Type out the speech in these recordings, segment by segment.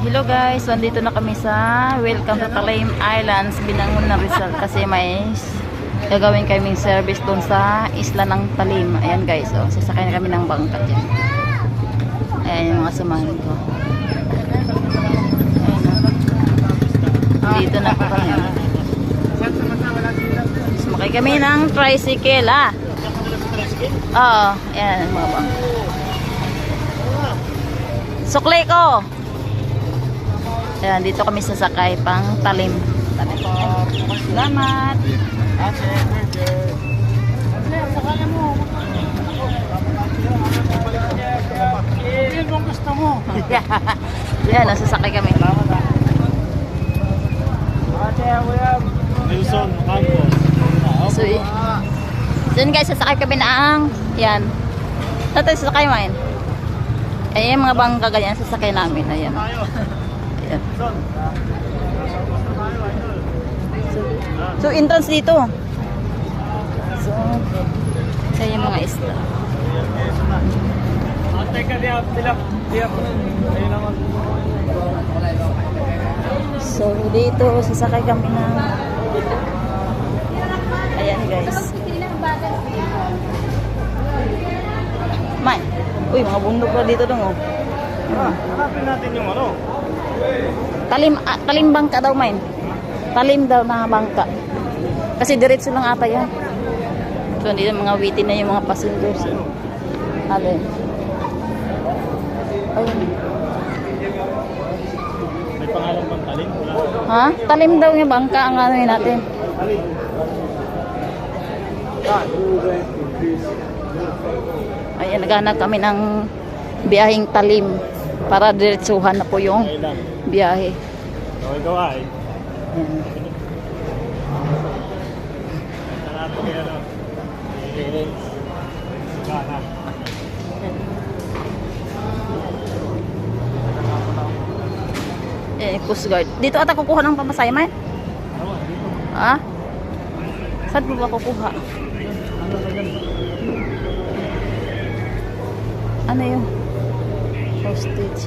Hello guys, so andito na kami sa Welcome to Talim Islands, Binangon na Rizal kasi may gagawin kaming service doon sa isla ng Talim. Ayan guys, oh, sasakay na kami ng bangka dyan. Ayan yung mga samahan ko. Dito na po kami. Sumakay kami ng tricycle ah. Oo, ayan mga bangka. Sukli ko! Ayan, dito kami sasakay pang talim. Salamat. Yan mo. Ayan, nasasakay kami. So, y- dun guys, sasakay kami ng, yan. Saan tayo sasakay man? Ayan, mga bangka ganyan, sasakay namin. Ayan. Ayan. So, so entrance dito. So, ayan yung mga isla. Teka, di ako, di ako. Ayun naman. So, dito, sasakay kami ng... Ayan, guys. Man. Uy, mga bundok na dito dong, oh. Ah, hanapin natin yung ano. Talim, ah, talim bangka daw, man. Talim daw na bangka. Kasi diretso lang ata yan. So, dito mga waiting na yung mga passengers. Alin. Ayun. May pangalan bang talim? Wala. Ha? Talim daw yung bangka ang ano yun natin. Ayan, naghanap kami ng biyaheng talim para diretsuhan na po yung biyahe. Okay, gawa eh. Eh, Coast Guard. Dito ata kukuha ng pamasahe, man? Ha? Saan po ba kukuha? Ano yun? Hostage.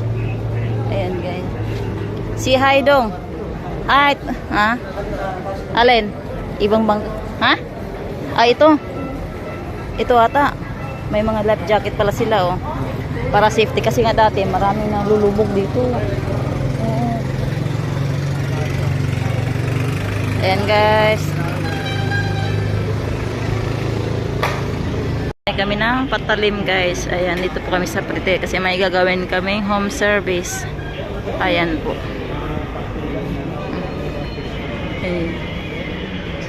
Ayan, guys. Si hi dong. Hi. Ha? Alin? Ibang bang... Ha? Ah, ito. Ito ata. May mga life jacket pala sila, oh. Para safety. Kasi nga dati, maraming nang lulubog dito. Ayan, guys. Kami ng patalim guys. Ayan, dito po kami sa Prete kasi may gagawin kaming home service. Ayan po. Ayan.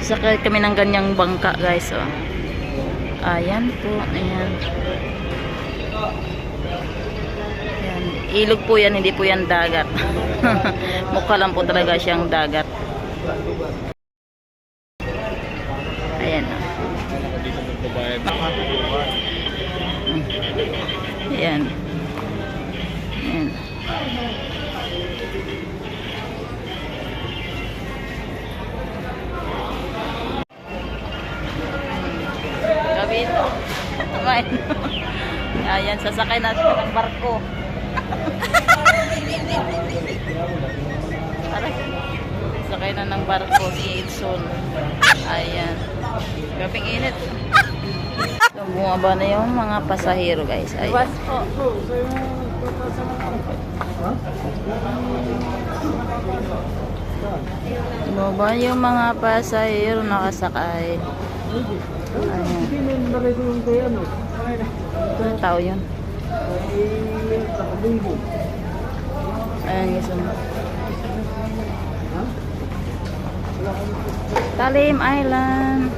Sasakay kami ng ganyang bangka guys. Oh. Ayan po. Ayan. Ayan. Ilog po yan, hindi po yan dagat. Mukha lang po talaga siyang dagat. Kumain. Ayan, sasakay natin ng barko. Aray. Sakay na ng barko si Edson. Ayan. Gabing init. So, bumaba na yung mga pasahero guys. Ayan. Bumaba yung mga pasahero nakasakay. Ano tao yun? Ayan guys. Talim Island.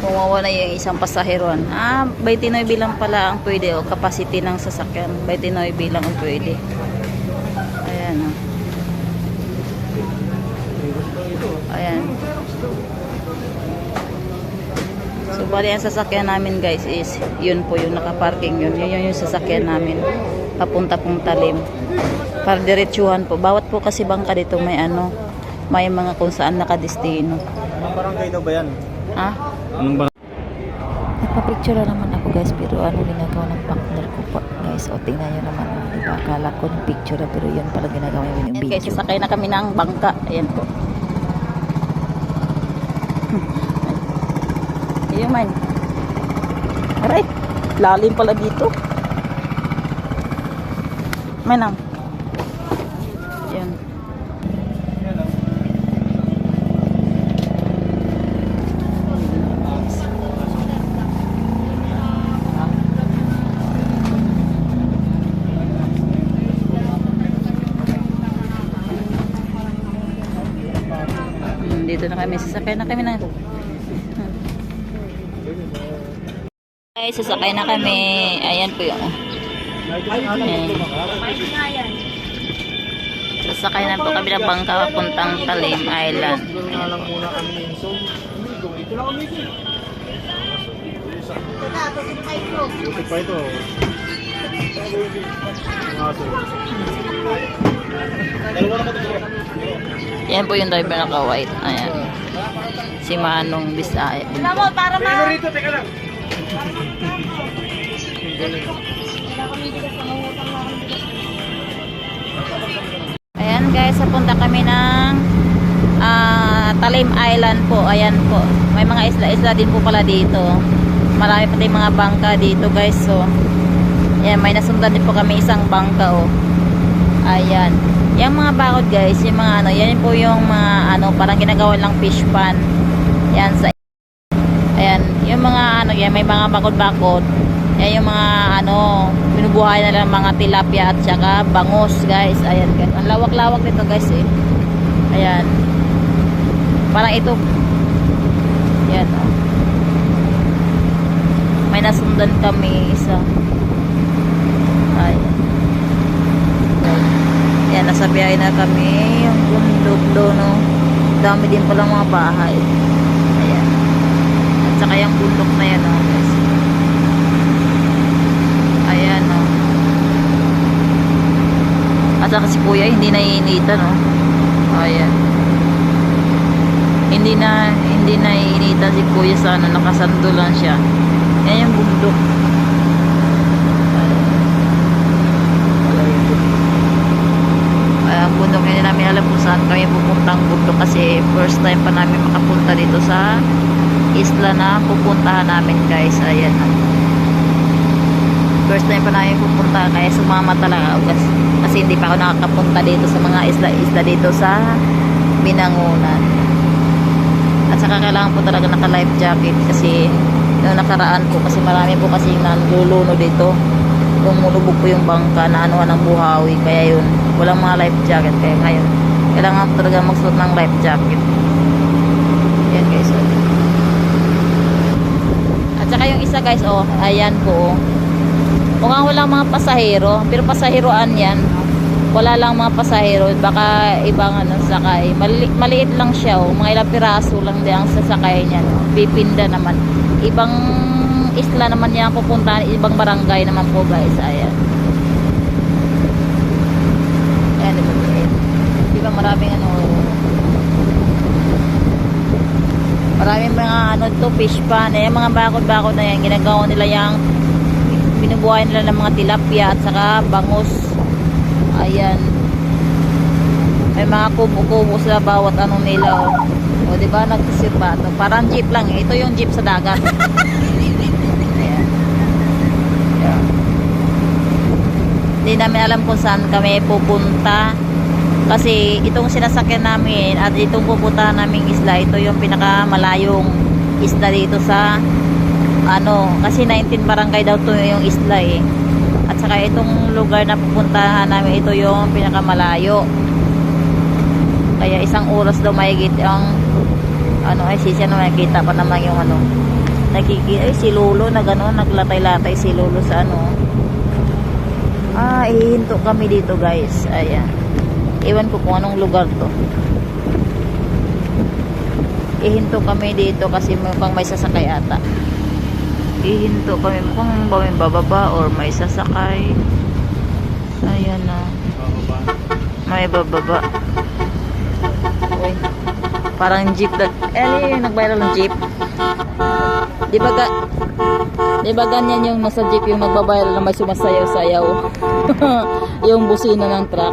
Bumawa na yung isang pasaheron. Ah, 29 bilang pala ang pwede o capacity ng sasakyan. 29 bilang ang pwede. Ayan. oh. Ayan. So, bali ang sasakyan namin guys is, yun po yung nakaparking yun. Yun yun yung sasakyan namin. Papunta pong talim. Para diretsuhan po. Bawat po kasi bangka dito may ano, may mga kung saan nakadestino. Anong barangay daw ba yan? Ha? Anong barangay? Nagpipicture na naman ako guys pero ano ginagawa ng partner ko po guys. O tingnan nyo naman. oh, Diba? Akala ko ng picture na pero yun pala ginagawa yung Ayan guys, video. sasakay na kami ng bangka. Ayan po. Ayan man. Aray, lalim pala dito. Manang. Hmm, dito na kami. Sasakay na kami na. Ay, sasakay na kami. Ayan po yung... Ayan. Sasakay na po kami ng bangka papuntang Talim Island. Kami. Buti pa ito. Yan po yung driver na ka-white. Ayan. Si Manong Bisaya. Pero rito, teka lang. Ayan guys, papunta kami ng ah, Talim Island po. Ayan po. May mga isla-isla din po pala dito. Marami pati mga bangka dito guys. So, ayan, may nasundan din po kami isang bangka oh. Ayan. Yung mga bakod guys, yung mga ano, yan po yung mga ano, parang ginagawa lang fish pan. Yan sa yung mga ano, yan, may mga bakod-bakod. Yan yung mga ano, binubuhay na lang mga tilapia at saka bangus, guys. Ayan, guys. Ang lawak-lawak nito, guys, eh. Ayan. Parang ito. Yan, oh. May nasundan kami isa. Ayan. Ayan, nasa na kami. Yung bundok doon, no. Dami din pala mga bahay. Ayan. At saka yung bundok na yan, oh, guys. Ayan, oh. At saka si kuya, hindi naiinitan, oh. Ayan. Hindi na, hindi naiinitan si kuya sa ano, nakasando lang siya. Yan yung bundok. Ayan, bundok hindi namin alam kung saan kami pupuntang bundok kasi first time pa namin makapunta dito sa isla na pupuntahan namin guys. Ayan. First time pa namin pupunta kaya sumama talaga ako kasi, kasi hindi pa ako nakakapunta dito sa mga isla-isla dito sa Binangunan at saka kailangan po talaga naka life jacket kasi noong nakaraan po kasi marami po kasi nanluluno dito. Lumulubog po yung bangka na anuhan ng buhawi. Kaya yun walang mga life jacket. Kaya ngayon kailangan po talaga magsuot ng life jacket yan guys oh. at saka yung isa guys oh. Ayan po oh. mukhang walang mga pasahero. Pero pasaheroan yan. Wala lang mga pasahero. Baka ibang ano sakay. Mali maliit lang siya oh. mga ilang piraso lang din ang sasakay niya no? pipinda naman. Ibang isla naman niya pupuntahan. Ibang barangay naman po guys. Ayan. Ayan diba di ba maraming ano maraming mga ano to fish pan eh. Mga bakod-bakod na yan ginagawa nila yung binubuhay nila ng mga tilapia at saka bangus. Ayan. May mga kubo-kubo sa bawat anong nila oh. o di ba? Nagsisirba to parang jeep lang eh. ito yung jeep sa dagat. Hindi namin alam kung saan kami pupunta kasi itong sinasakyan namin at itong pupuntahan naming isla, ito yung pinakamalayong isla dito sa ano, kasi 19 barangay daw to yung isla eh. At saka itong lugar na pupuntahan namin, ito yung pinakamalayo. Kaya isang oras daw mahigit ang ano ay sisya na makikita pa naman yung ano nakikita ay si Lolo na gano'n naglatay-latay si Lolo sa ano ah ihinto kami dito guys ayan Iwan ko kung anong lugar to. Ihinto kami dito kasi mukhang may sasakay ata. Ihinto kami mukhang ba may bababa or may sasakay. Ayan na. May bababa. Uy. Parang jeep. Eh, nag-viral ng jeep? Di ba ga... Di ba ganyan yung nasa jeep yung nagbabayral na may sumasayaw-sayaw? yung busina ng truck.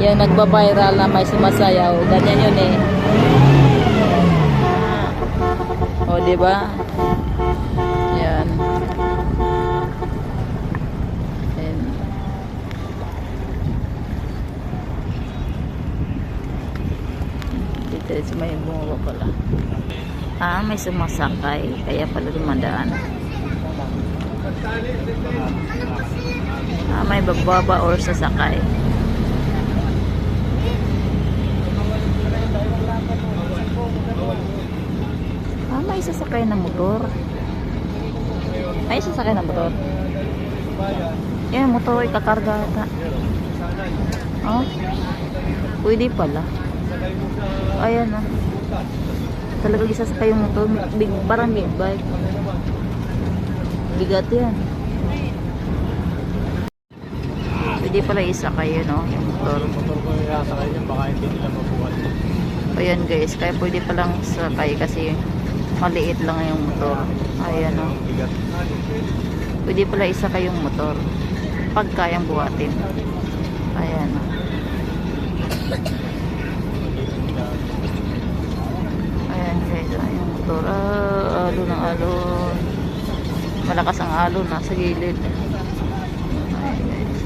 Yung nagbabayral na may sumasayaw. Ganyan yun eh. O, di ba? Yan. Yan. Dito sa may bumaba pala. Ah, may sumasakay. Kaya pala dumadaan. Ah, may bababa or sasakay. Ah, may sasakay ng motor. May sasakay ng motor. Yan, motor ay kakarga ata. Oh, pwede pala. Ayan ah. Talagang isasakay yung motor. Big, parang big bike. Bigat yan. Pwede pala isakay yun, no? Yung motor. Motor ko yung niya, baka hindi nila mabuhat. Ayan guys, kaya pwede palang sakay kasi maliit lang yung motor. Ayan o. Bigat. Pwede pala isakay yung motor. Pag kayang buhatin. Ayan o. Ayan guys, yung motor. Ah, alon ng alon. Malakas ang alon, nasa gilid. Ayan guys.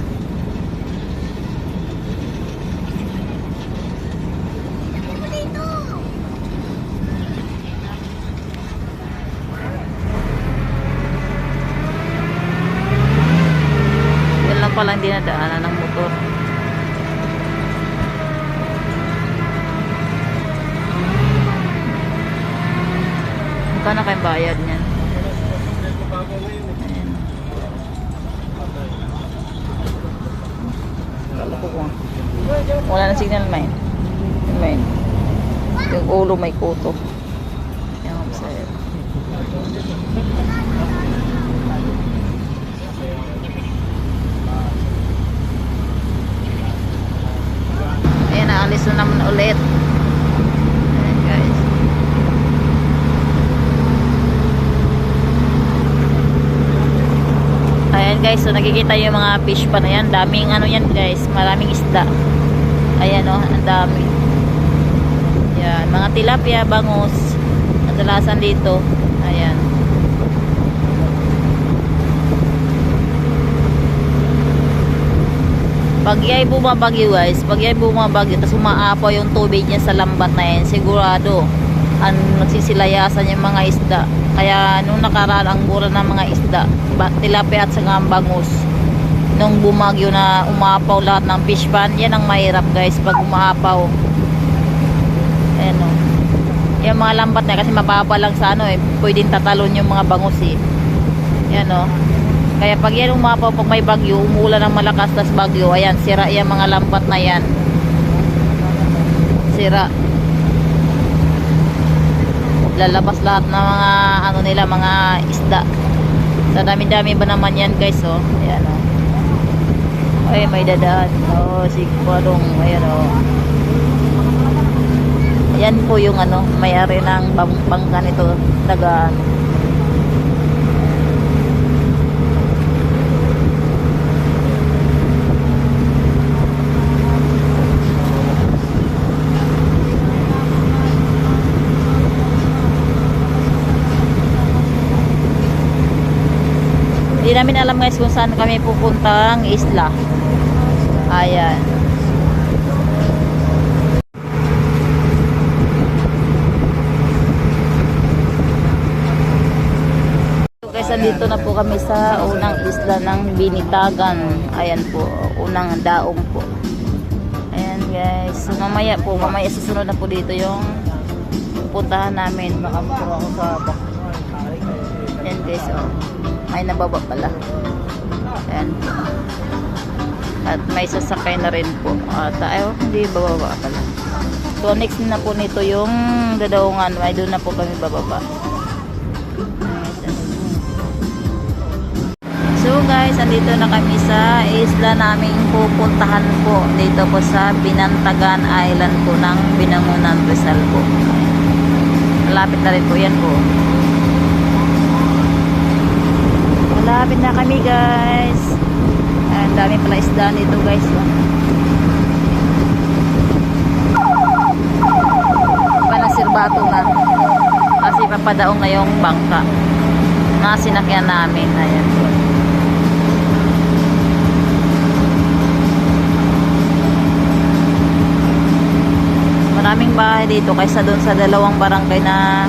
Yan lang pala hindi nadaanan ng motor. Magkano kayong bayad niyan? Wala na signal mine. Yung mine. Yung ulo may kuto. Yan ang sa'yo. Ayan, naalis na naman ulit. Ayan, guys. Ayan, guys. So, nakikita yung mga fish pa na yan. Daming ano yan, guys. Maraming isda. Ayan, oh. Ang dami. Ayan. Mga tilapia, bangus. Kadalasan dito. Ayan. Pag yay bumabagyo guys, pag yay bumabagyo, tapos umaapaw yung tubig niya sa lambat na yan, sigurado, ang nagsisilayasan yung mga isda. Kaya nung nakaraan ang mura ng mga isda, tilapia at saka ang bangus. Nung bumagyo na umapaw lahat ng fish pan, yan ang mahirap guys pag umaapaw. Ayan o. Yung mga lambat na kasi mababa lang sa ano eh, pwedeng tatalon yung mga bangus eh. Yan o. Kaya pag yan umapaw, pag may bagyo, umulan ng malakas tas bagyo, ayan, sira yung mga lambat na yan. Sira. Lalabas lahat ng mga, ano nila, mga isda. Sa dami-dami ba naman yan guys, oh. Ayan, oh. Ay, may dadaan. Oh, si Kwadong, ayan, oh. Yan po yung ano, may-ari ng bang bangka nito, dagaan. Hindi namin alam guys kung saan kami pupuntang isla. Ayan. So guys, andito na po kami sa unang isla ng Binitagan. Ayan po, unang daong po. Ayan guys. So mamaya po, mamaya susunod na po dito yung pupuntahan namin. Ayan guys, oh. May nababa pala. Ayan. At may sasakay na rin po. At ay, oh, hindi bababa pala. So next na po nito yung dadaungan. Ay doon na po kami bababa. So guys, andito na kami sa isla naming pupuntahan po. Dito po sa Binantagan Island po ng Binangunan Rizal po. Malapit na rin po yan po. Malapit na kami guys. Ang dami pala isda dito guys. Panasirbato na. Kasi papadaong na yung bangka na sinakyan namin. Ayan. Maraming bahay dito kaysa doon sa dalawang barangay na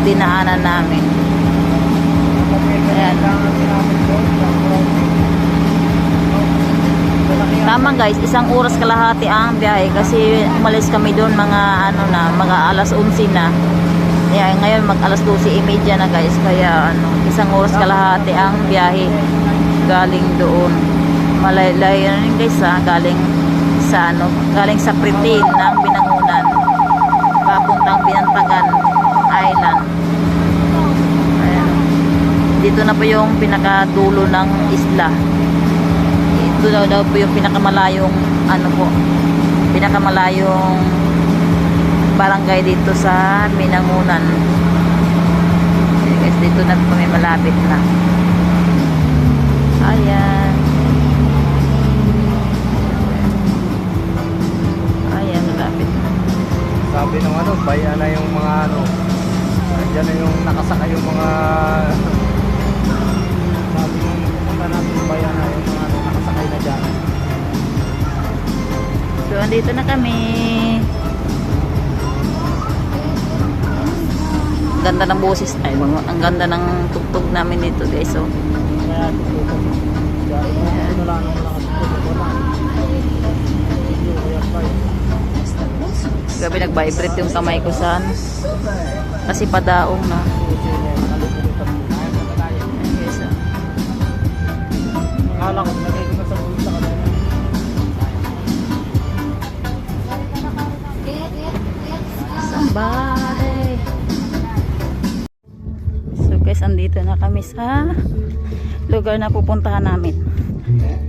dinaanan namin. Tama guys, isang oras kalahati ang biyahe kasi umalis kami doon mga ano na, mga alas 11 na. Kaya ngayon mag alas 12.30 na guys, kaya ano, isang oras kalahati ang biyahe galing doon. Malaylay ano yun guys ha, galing sa ano, galing sa Pritil ng Binangunan papuntang Binantagan Island. Dito na po yung pinakadulo ng isla. Ito daw daw po yung pinakamalayong ano po pinakamalayong barangay dito sa Minangunan. Okay, guys dito na po kami malapit na. Ayan. Ayan malapit Sabi nung ano, bayan na yung mga ano, andyan na yung nakasaka yung mga so andito na kami ganda ng boses ay ang ganda ng tugtog namin dito guys so ang fine. Gabi nag-vibrate yung kamay ko saan. Kasi padaong na. Oh. Akala ko, andito na kami sa lugar na pupuntahan namin.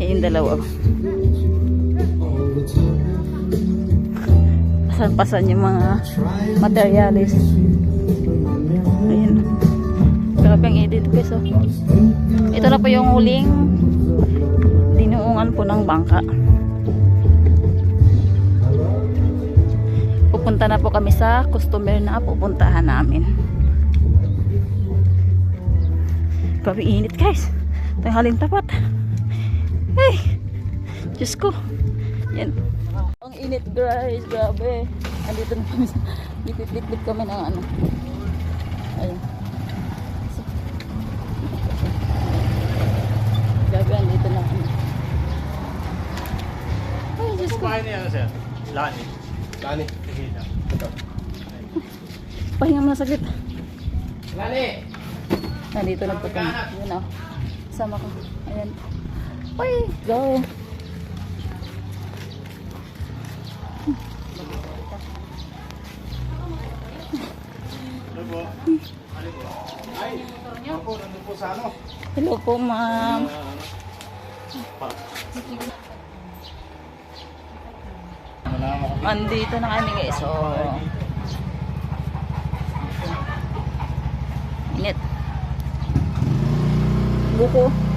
Eh, yung dalawa. Pasan-pasan yung mga materialis. Ayun. Grabe edit guys. Oh. Ito na po yung huling dinuungan po ng bangka. Pupunta na po kami sa customer na pupuntahan namin. Grabe init guys. Ito yung haling tapat. Hey! Diyos ko. Yan. Ang init guys. Grabe. Andito na kami. Lipit-lipit kami ng ano. Ayun. Grabe, andito na kami. Ay, Diyos ko. Kumain niya ano sir? Lani. Lani. Pahinga mo na saglit. Lani! Nandito na po kami. Yun o. Sama ko. Ayan. Uy, go. Hello po, ma'am. Andito na kami guys. So, init. Buko.